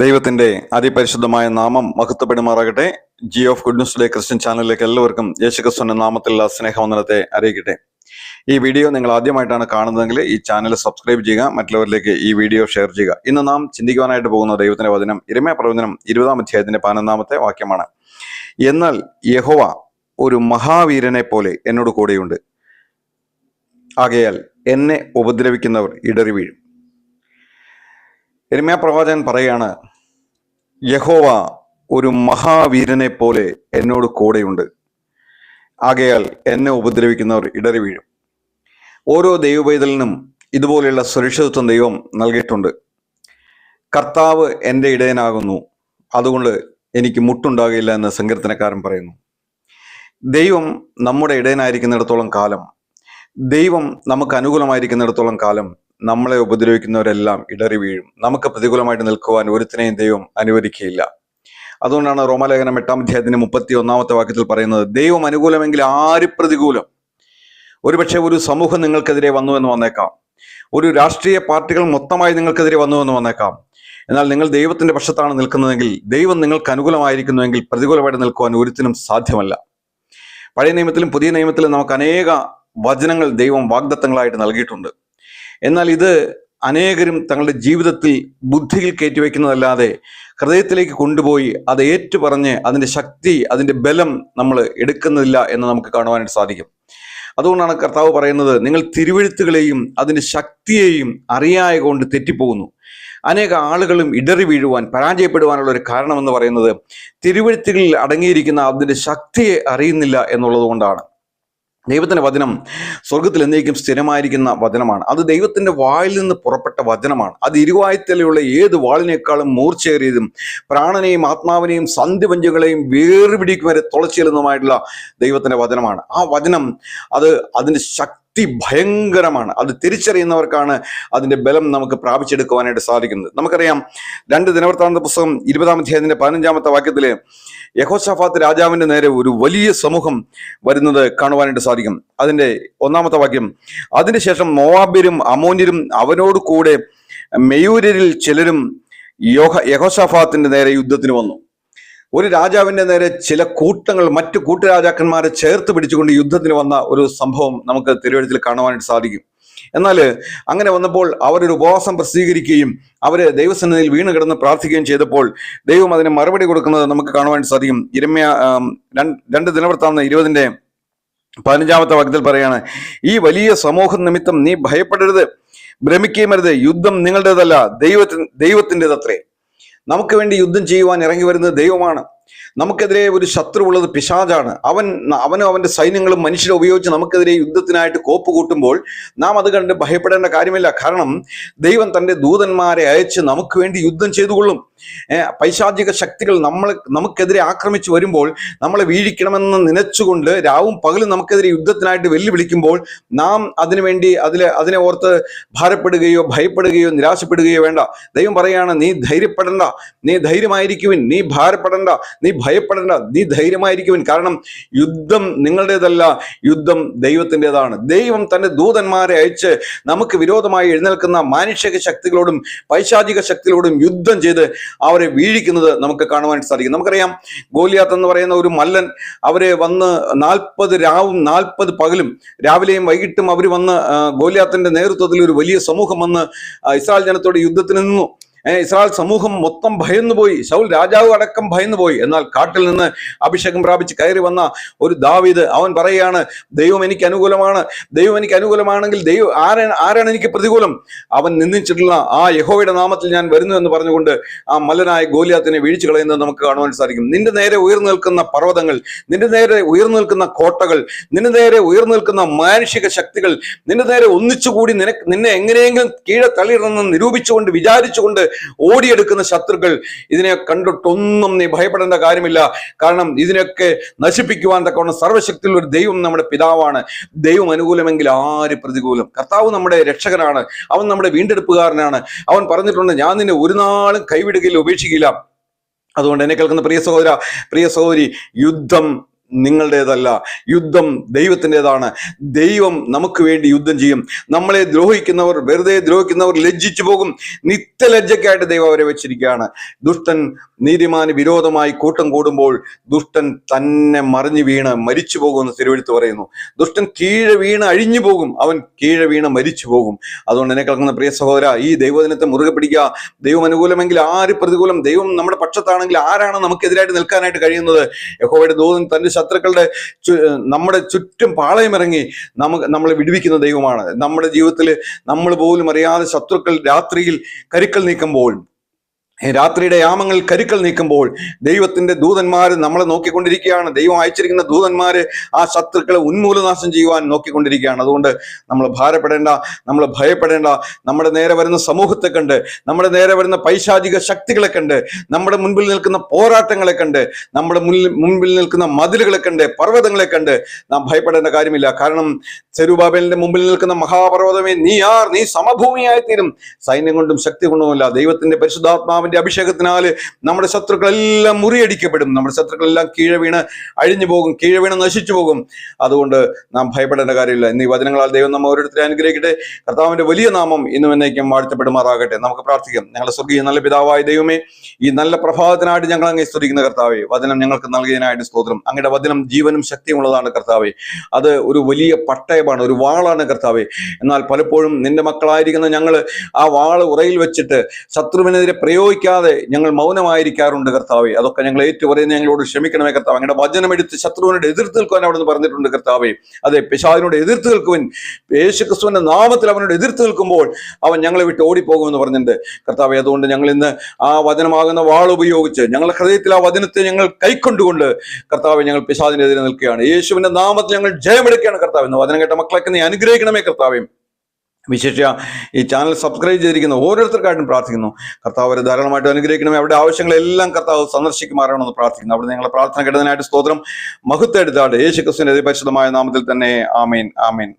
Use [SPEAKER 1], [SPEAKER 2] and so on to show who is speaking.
[SPEAKER 1] ദൈവത്തിന്റെ അതിപരിശുദ്ധമായ നാമം മഹത്വപ്പെടുമാറാകട്ടെ. ജി ഓഫ് ഗുഡ് ന്യൂസിലെ ക്രിസ്ത്യൻ ചാനലിലേക്ക് എല്ലാവർക്കും യേശുക്രിസ്തുവിന്റെ നാമത്തിലുള്ള സ്നേഹവന്ദനത്തെ അറിയിക്കട്ടെ. ഈ വീഡിയോ നിങ്ങൾ ആദ്യമായിട്ടാണ് കാണുന്നതെങ്കിൽ ഈ ചാനൽ സബ്സ്ക്രൈബ് ചെയ്യുക മറ്റുള്ളവരിലേക്ക് ഈ വീഡിയോ ഷെയർ ചെയ്യുക. ഇന്ന് നാം ചിന്തിക്കുവാനായിട്ട് പോകുന്ന ദൈവത്തിന്റെ വചനം ഇരമയ പ്രവചനം ഇരുപതാം അധ്യായത്തിന്റെ പതിനൊന്നാമത്തെ വാക്യമാണ്. എന്നാൽ യഹോവ ഒരു മഹാവീരനെ പോലെ എന്നോട് കൂടെയുണ്ട്. ആകയാൽ എന്നെ ഉപദ്രവിക്കുന്നവർ ഇടറി വീഴും എരുമയ പ്രവാചകൻ പറയാണ് യഹോവ ഒരു മഹാവീരനെ പോലെ എന്നോട് കൂടെയുണ്ട്. ആകയാൽ എന്നെ ഉപദ്രവിക്കുന്നവർ ഇടറി വീഴും. ഓരോ ദൈവപൈതലിനും ഇതുപോലെയുള്ള സുരക്ഷിതത്വം ദൈവം നൽകിയിട്ടുണ്ട്. കർത്താവ് എന്റെ ഇടയനാകുന്നു. അതുകൊണ്ട് എനിക്ക് മുട്ടുണ്ടാകില്ല എന്ന് സങ്കീർത്തനക്കാരൻ പറയുന്നു. ദൈവം നമ്മുടെ ഇടയനായിരിക്കുന്നിടത്തോളം കാലം ദൈവം നമുക്ക് അനുകൂലമായിരിക്കുന്നിടത്തോളം കാലം നമ്മളെ ഉപദ്രവിക്കുന്നവരെല്ലാം ഇടറി വീഴും. നമുക്ക് പ്രതികൂലമായിട്ട് നിൽക്കുവാൻ ഒരുത്തിനെയും ദൈവം അനുവദിക്കുകയില്ല. അതുകൊണ്ടാണ് റോമാലേഖനം എട്ടാം അധ്യായത്തിന്റെ മുപ്പത്തി ഒന്നാമത്തെ വാക്യത്തിൽ പറയുന്നത് ദൈവം അനുകൂലമെങ്കിൽ ആര് പ്രതികൂലം? ഒരുപക്ഷെ ഒരു സമൂഹം നിങ്ങൾക്കെതിരെ വന്നു എന്ന് വന്നേക്കാം. ഒരു രാഷ്ട്രീയ പാർട്ടികൾ മൊത്തമായി നിങ്ങൾക്കെതിരെ വന്നു എന്ന് വന്നേക്കാം. എന്നാൽ നിങ്ങൾ ദൈവത്തിന്റെ പക്ഷത്താണ് നിൽക്കുന്നതെങ്കിൽ ദൈവം നിങ്ങൾക്ക് അനുകൂലമായിരിക്കുന്നുവെങ്കിൽ പ്രതികൂലമായിട്ട് നിൽക്കുവാൻ ഒരുത്തിനും സാധ്യമല്ല. പഴയ നിയമത്തിലും പുതിയ നിയമത്തിലും നമുക്ക് അനേക വചനങ്ങൾ ദൈവം വാഗ്ദത്തങ്ങളായിട്ട് നൽകിയിട്ടുണ്ട്. എന്നാൽ ഇത് അനേകരും തങ്ങളുടെ ജീവിതത്തിൽ ബുദ്ധിയിൽ കയറ്റിവെക്കുന്നതല്ലാതെ ഹൃദയത്തിലേക്ക് കൊണ്ടുപോയി അത് ഏറ്റുപറഞ്ഞ് അതിന്റെ ശക്തി അതിന്റെ ബലം നമ്മൾ എടുക്കുന്നില്ല എന്ന് നമുക്ക് കാണുവാനായിട്ട് സാധിക്കും. അതുകൊണ്ടാണ് കർത്താവ് പറയുന്നത് നിങ്ങൾ തിരുവഴുത്തുകളെയും അതിന്റെ ശക്തിയെയും അറിയായ കൊണ്ട് തെറ്റിപ്പോകുന്നു. അനേക ആളുകളും ഇടറി വീഴുവാൻ പരാജയപ്പെടുവാനുള്ള ഒരു കാരണമെന്ന് പറയുന്നത് തിരുവഴുത്തുകളിൽ അടങ്ങിയിരിക്കുന്ന അതിന്റെ ശക്തിയെ അറിയുന്നില്ല എന്നുള്ളത് കൊണ്ടാണ്. ദൈവത്തിന്റെ വചനം സ്വർഗത്തിൽ എന്നേക്കും സ്ഥിരമായിരിക്കുന്ന വചനമാണ്. അത് ദൈവത്തിന്റെ വായിൽ നിന്ന് പുറപ്പെട്ട വചനമാണ്. അത് ഇരുവായുത്തലയുള്ള ഏത് വാളിനേക്കാളും മൂർച്ചയേറിയതും പ്രാണനെയും ആത്മാവിനെയും സന്ധിപഞ്ചകളെയും വേർപിടിക്കും വരെ തുളച്ചെല്ലുന്നതുമായിട്ടുള്ള ദൈവത്തിന്റെ വചനമാണ്. ആ വചനം അത് അതിന്റെ ശക്തി ഭയങ്കരമാണ് അത് തിരിച്ചറിയുന്നവർക്കാണ് അതിന്റെ ബലം നമുക്ക് പ്രാപിച്ചെടുക്കുവാനായിട്ട് സാധിക്കുന്നത്. നമുക്കറിയാം രണ്ട് ദിനവൃത്താന്ത പുസ്തകം ഇരുപതാം അധ്യായത്തിന്റെ പതിനഞ്ചാമത്തെ വാക്യത്തിൽ യഹോസഫാത്ത് രാജാവിന്റെ നേരെ ഒരു വലിയ സമൂഹം വരുന്നത് കാണുവാനായിട്ട് സാധിക്കും. അതിന്റെ ഒന്നാമത്തെ വാക്യം അതിനുശേഷം മോവാബ്യരും അമോന്യരും അവനോട് കൂടെ മെയൂരരിൽ ചിലരും യോഹ യഹോസഫാത്തിന്റെ നേരെ യുദ്ധത്തിന് വന്നു. ഒരു രാജാവിന്റെ നേരെ ചില കൂട്ടങ്ങൾ മറ്റു കൂട്ടുരാജാക്കന്മാരെ ചേർത്ത് പിടിച്ചുകൊണ്ട് യുദ്ധത്തിന് വന്ന ഒരു സംഭവം നമുക്ക് തിരുവഴുത്തിൽ കാണുവാനായിട്ട് സാധിക്കും. എന്നാൽ അങ്ങനെ വന്നപ്പോൾ അവരൊരു ഉപവാസം പ്രസിദ്ധീകരിക്കുകയും അവർ ദൈവസന്നിധിയിൽ വീണ് കിടന്ന് പ്രാർത്ഥിക്കുകയും ചെയ്തപ്പോൾ ദൈവം അതിന് മറുപടി കൊടുക്കുന്നത് നമുക്ക് കാണുവാൻ സാധിക്കും. ഇരമ്യ രണ്ട് ദിനവൃത്താന്ന് ഇരുപതിന്റെ പതിനഞ്ചാമത്തെ വാക്യത്തിൽ പറയാണ് ഈ വലിയ സമൂഹം നിമിത്തം നീ ഭയപ്പെടരുത് ഭ്രമിക്കുകയും യുദ്ധം നിങ്ങളുടേതല്ല ദൈവത്തിന് ദൈവത്തിന്റെതത്രേ. നമുക്ക് വേണ്ടി യുദ്ധം ചെയ്യുവാൻ ഇറങ്ങി വരുന്നത് ദൈവമാണ്. നമുക്കെതിരെ ഒരു ശത്രു ഉള്ളത് പിശാജാണ് അവൻ അവനും അവന്റെ സൈന്യങ്ങളും മനുഷ്യരെ ഉപയോഗിച്ച് നമുക്കെതിരെ യുദ്ധത്തിനായിട്ട് കോപ്പ് കൂട്ടുമ്പോൾ നാം അത് കണ്ട് ഭയപ്പെടേണ്ട കാര്യമില്ല. കാരണം ദൈവം തന്റെ ദൂതന്മാരെ അയച്ച് നമുക്ക് വേണ്ടി യുദ്ധം ചെയ്തുകൊള്ളും. പൈശാചിക ശക്തികൾ നമ്മൾ നമുക്കെതിരെ ആക്രമിച്ചു വരുമ്പോൾ നമ്മളെ വീഴിക്കണമെന്ന് നനച്ചുകൊണ്ട് രാവും പകലും നമുക്കെതിരെ യുദ്ധത്തിനായിട്ട് വെല്ലുവിളിക്കുമ്പോൾ നാം അതിനുവേണ്ടി അതിൽ അതിനെ ഓർത്ത് ഭാരപ്പെടുകയോ ഭയപ്പെടുകയോ നിരാശപ്പെടുകയോ വേണ്ട. ദൈവം പറയുകയാണ് നീ ധൈര്യപ്പെടണ്ട. നീ ധൈര്യമായിരിക്കുവിൻ. നീ ഭാരപ്പെടണ്ട. നീ ഭയപ്പെടേണ്ട നീ ധൈര്യമായിരിക്കുവിൻ. കാരണം യുദ്ധം നിങ്ങളുടേതല്ല യുദ്ധം ദൈവത്തിന്റെതാണ്. ദൈവം തന്റെ ദൂതന്മാരെ അയച്ച് നമുക്ക് വിരോധമായി എഴുന്നേൽക്കുന്ന മാനുഷിക ശക്തികളോടും പൈശാചിക ശക്തികളോടും യുദ്ധം ചെയ്ത് അവരെ വീഴിക്കുന്നത് നമുക്ക് കാണുവാൻ സാധിക്കും. നമുക്കറിയാം ഗോലിയാത്ത് എന്ന് പറയുന്ന ഒരു മല്ലൻ അവരെ വന്ന് നാൽപ്പത് രാവും നാൽപ്പത് പകലും രാവിലെയും വൈകിട്ടും അവർ വന്ന് ഗോലിയാത്തിന്റെ നേതൃത്വത്തിൽ ഒരു വലിയ സമൂഹം വന്ന് ഇസ്രായേൽ ജനത്തോട് യുദ്ധത്തിന് നിന്നു. ഇസ്രായേൽ സമൂഹം മൊത്തം ഭയന്നുപോയി. ശൗൽ രാജാവ് അടക്കം ഭയന്നുപോയി. എന്നാൽ കാട്ടിൽ നിന്ന് അഭിഷേകം പ്രാപിച്ച് കയറി വന്ന ഒരു ദാവീദ് അവൻ പറയുകയാണ് ദൈവം എനിക്ക് അനുകൂലമാണ്. ദൈവം എനിക്ക് അനുകൂലമാണെങ്കിൽ ദൈവം ആരാണ് ആരാണ് എനിക്ക് പ്രതികൂലം? അവൻ നിന്ദിച്ചിട്ടുള്ള ആ യഹോയുടെ നാമത്തിൽ ഞാൻ വരുന്നു എന്ന് പറഞ്ഞുകൊണ്ട് ആ മല്ലനായ ഗോലിയാത്തിനെ വീഴ്ച കളയുന്നത് നമുക്ക് കാണുവാൻ സാധിക്കും. നിന്റെ നേരെ ഉയർന്നു നിൽക്കുന്ന പർവതങ്ങൾ നിന്റെ നേരെ ഉയർന്നു നിൽക്കുന്ന കോട്ടകൾ നിന്റെ നേരെ ഉയർന്നു നിൽക്കുന്ന മാനുഷിക ശക്തികൾ നിന്റെ നേരെ ഒന്നിച്ചുകൂടി നിനക്ക് നിന്നെ എങ്ങനെയെങ്കിലും കീഴെ തള്ളിയിടണമെന്ന് നിരൂപിച്ചുകൊണ്ട് വിചാരിച്ചുകൊണ്ട് ഓടിയെടുക്കുന്ന ശത്രുക്കൾ ഇതിനെ കണ്ടിട്ടൊന്നും നീ ഭയപ്പെടേണ്ട കാര്യമില്ല. കാരണം ഇതിനൊക്കെ നശിപ്പിക്കുവാൻ തക്കവണ്ണം സർവശക്തിയുള്ള ഒരു ദൈവം നമ്മുടെ പിതാവാണ്. ദൈവം അനുകൂലമെങ്കിൽ ആര് പ്രതികൂലം? കർത്താവ് നമ്മുടെ രക്ഷകനാണ്. അവൻ നമ്മുടെ വീണ്ടെടുപ്പുകാരനാണ്. അവൻ പറഞ്ഞിട്ടുണ്ട് ഞാൻ നിന്നെ ഒരു നാളും കൈവിടുകയിൽ ഉപേക്ഷിക്കില്ല അതുകൊണ്ട് എന്നെ കേൾക്കുന്ന പ്രിയ സഹോദര പ്രിയ സഹോദരി യുദ്ധം നിങ്ങളുടേതല്ല. യുദ്ധം ദൈവത്തിന്റെതാണ്. ദൈവം നമുക്ക് വേണ്ടി യുദ്ധം ചെയ്യും. നമ്മളെ ദ്രോഹിക്കുന്നവർ വെറുതെ ദ്രോഹിക്കുന്നവർ ലജ്ജിച്ചു പോകും. നിത്യലജ്ജയ്ക്കായിട്ട് ദൈവം അവരെ വെച്ചിരിക്കുകയാണ്. ദുഷ്ടൻ നീതിമാന് വിരോധമായി കൂട്ടം കൂടുമ്പോൾ ദുഷ്ടൻ തന്നെ മറിഞ്ഞു വീണ് മരിച്ചു പോകുമെന്ന് തിരുവെടുത്ത് പറയുന്നു. ദുഷ്ടൻ കീഴെ വീണ് അഴിഞ്ഞു പോകും. അവൻ കീഴെ വീണ് മരിച്ചു പോകും. അതുകൊണ്ട് എന്നെ കിടക്കുന്ന പ്രിയ സഹോദര ഈ ദൈവദിനത്തെ മുറുകെ പിടിക്കുക. ദൈവം അനുകൂലമെങ്കിൽ ആര് പ്രതികൂലം? ദൈവം നമ്മുടെ പക്ഷത്താണെങ്കിൽ ആരാണ് നമുക്കെതിരായിട്ട് നിൽക്കാനായിട്ട് കഴിയുന്നത്? യഹോവയുടെ ദൂതൻ തന്റെ ശത്രുക്കളുടെ നമ്മുടെ ചുറ്റും പാളയമിറങ്ങി നമുക്ക് നമ്മളെ വിടുവിക്കുന്ന ദൈവമാണ്. നമ്മുടെ ജീവിതത്തിൽ നമ്മൾ പോലും അറിയാതെ ശത്രുക്കൾ രാത്രിയിൽ കരുക്കൾ നീക്കുമ്പോൾ രാത്രിയുടെ യാമങ്ങൾ കരുക്കൾ നീക്കുമ്പോൾ ദൈവത്തിന്റെ ദൂതന്മാർ നമ്മളെ നോക്കിക്കൊണ്ടിരിക്കുകയാണ്. ദൈവം അയച്ചിരിക്കുന്ന ദൂതന്മാർ ആ ശത്രുക്കളെ ഉന്മൂലനാശം ചെയ്യുവാൻ നോക്കിക്കൊണ്ടിരിക്കുകയാണ്. അതുകൊണ്ട് നമ്മൾ ഭാരപ്പെടേണ്ട നമ്മൾ ഭയപ്പെടേണ്ട നമ്മുടെ നേരെ വരുന്ന സമൂഹത്തെ കണ്ട് നമ്മുടെ നേരെ വരുന്ന പൈശാചിക ശക്തികളെ കണ്ട് നമ്മുടെ മുൻപിൽ നിൽക്കുന്ന പോരാട്ടങ്ങളെ കണ്ട് നമ്മുടെ മുൻപിൽ നിൽക്കുന്ന മതിലുകളെ കണ്ട് പർവതങ്ങളെ കണ്ട് നാം ഭയപ്പെടേണ്ട കാര്യമില്ല. കാരണം ചെരുബാബേലിന്റെ മുമ്പിൽ നിൽക്കുന്ന മഹാപർവതമേ നീ ആർ നീ സമഭൂമിയായി തീരും സൈന്യം കൊണ്ടും ശക്തി കൊണ്ടുമല്ല ദൈവത്തിന്റെ പരിശുദ്ധാത്മാവിന്റെ അഭിഷേകത്തിനാൽ നമ്മുടെ ശത്രുക്കളെല്ലാം മുറിയടിക്കപ്പെടും. നമ്മുടെ ശത്രുക്കളെല്ലാം കീഴെ വീണ് അഴിഞ്ഞു പോകും കീഴെ വീണ് നശിച്ചു പോകും. അതുകൊണ്ട് നാം ഭയപ്പെടേണ്ട കാര്യമില്ല. എന്നീ വചനങ്ങളാൽ ദൈവം നമ്മൾ ഓരോരുത്തരെ അനുഗ്രഹിക്കട്ടെ. കർത്താവിന്റെ വലിയ നാമം ഇന്നും എന്നേക്കും വാഴ്ത്തപ്പെടുമാറാകട്ടെ. നമുക്ക് പ്രാർത്ഥിക്കാം. ഞങ്ങളുടെ സ്വർഗീയ നല്ല പിതാവായ ദൈവമേ ഈ നല്ല പ്രഭാതത്തിനായിട്ട് ഞങ്ങൾ അങ്ങേ സ്തുതിക്കുന്ന കർത്താവെ വചനം ഞങ്ങൾക്ക് നൽകിയതിനായിട്ട് സ്തോത്രം. അങ്ങയുടെ വചനം ജീവനും ശക്തിയുമുള്ളതാണ് കർത്താവെ. അത് ഒരു വലിയ പട്ടയമാണ് ഒരു വാളാണ് കർത്താവെ. എന്നാൽ പലപ്പോഴും നിന്റെ മക്കളായിരിക്കുന്ന ഞങ്ങൾ ആ വാൾ ഉറയിൽ വെച്ചിട്ട് ശത്രുവിനെതിരെ പ്രയോഗിക്കാതെ ഞങ്ങൾ മൗനമായിരിക്കാറുണ്ട് കർത്താവെ. അതൊക്കെ ഞങ്ങൾ ഏറ്റുപറയുന്ന ഞങ്ങളോട് ക്ഷമിക്കണമേ കർത്താവ്. അങ്ങയുടെ വചനം എടുത്ത് ശത്രുവിനോട് എതിർത്ത് നിൽക്കുവാൻ അവിടെ നിന്ന് പറഞ്ഞിട്ടുണ്ട് കർത്താവെ. അതെ പിശാദിനോട് എതിർത്ത് നിൽക്കുവൻ യേശു ക്രിസ്തുവിന്റെ നാമത്തിൽ അവനോട് എതിർത്ത് നിൽക്കുമ്പോൾ അവൻ ഞങ്ങളെ വിട്ട് ഓടിപ്പോകുമെന്ന് പറഞ്ഞിട്ടുണ്ട്. കർത്താവെ അതുകൊണ്ട് ഞങ്ങൾ ഇന്ന് ആ വചനമാകുന്ന വാൾ ഉപയോഗിച്ച് ഞങ്ങളുടെ ഹൃദയത്തിൽ ആ വചനത്തെ ഞങ്ങൾ കൈക്കൊണ്ടുകൊണ്ട് കർത്താവെ ഞങ്ങൾ പിശാദിനെതിരെ നിൽക്കുകയാണ്. യേശുവിന്റെ നാമത്തിൽ ഞങ്ങൾ ജയമെടുക്കുകയാണ് കർത്താവ്. വചനം കേട്ട മക്കളൊക്കെ നീ അനുഗ്രഹിക്കണമേ കർത്താവെ. വിശേഷ ഈ ചാനൽ സബ്സ്ക്രൈബ് ചെയ്തിരിക്കുന്ന ഓരോരുത്തർക്കായിട്ടും പ്രാർത്ഥിക്കുന്നു. കർത്താവ് അവരെ ധാരാളമായിട്ട് അനുഗ്രഹിക്കണമേ. അവരുടെ ആവശ്യങ്ങളെല്ലാം കർത്താവ് സന്ദർശിക്കുമാറാണെന്ന് പ്രാർത്ഥിക്കുന്നു. അവിടെ ഞങ്ങളെ പ്രാർത്ഥന കേട്ടതിനായിട്ട് സ്തോത്രം. മഹത്വം എടുത്താട്ടെ യേശു ക്രിസ്തുവിന്റെ പരിശുദ്ധമായ നാമത്തിൽ തന്നെ. ആമേൻ. ആമേൻ.